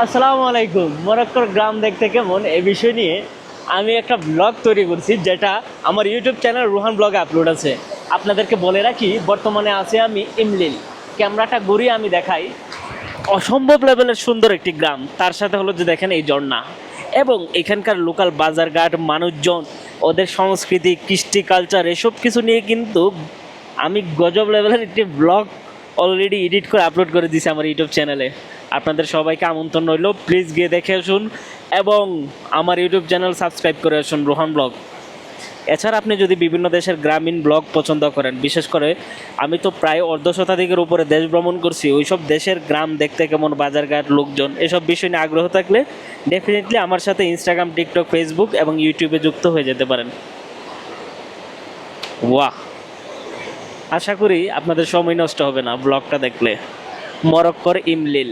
আসসালামু আলাইকুম। মরক্কোর গ্রাম দেখতে কেমন? এই বিষয় নিয়ে আমি একটা ব্লগ তৈরি করছি যেটা আমার ইউটিউব চ্যানেল রুহান ব্লগে আপলোড আছে। আপনাদেরকে বলে রাখি, বর্তমানে আছে আমি ইমলিল। ক্যামেরাটা ঘুরিয়ে আমি দেখাই। অসম্ভব লেভেলের সুন্দর একটি গ্রাম। তার সাথে হলো যে দেখেন এই ঝর্ণা। এবং এখানকার লোকাল বাজারঘাট, মানুষজন, ওদের সংস্কৃতি, কৃষ্টি কালচার এসব কিছু নিয়ে কিন্তু আমি গজব লেভেলের একটি ব্লগ অলরেডি এডিট করে আপলোড করে দিয়েছি আমার ইউটিউব চ্যানেলে আপনাদের সবাইকে আমন্ত্রণ রইল। প্লিজ গিয়ে দেখে আসুন এবং আমার ইউটিউব চ্যানেল সাবস্ক্রাইব করে আসুন রোহান ব্লগ। এছাড়া আপনি যদি বিভিন্ন দেশের গ্রামীণ ব্লগ পছন্দ করেন, বিশেষ করে আমি তো প্রায় অর্ধ শতাধিকের উপরে দেশ ভ্রমণ করছি, ওইসব দেশের গ্রাম দেখতে কেমন, বাজারঘাট, লোকজন, এসব বিষয় নিয়ে আগ্রহ থাকলে ডেফিনেটলি আমার সাথে ইনস্টাগ্রাম টিকটক ফেসবুক এবং ইউটিউবে যুক্ত হয়ে যেতে পারেন। ওয়াহ! আশা করি আপনাদের সময় নষ্ট হবে না ব্লগটা দেখলে। মরক্কর ইমলিল।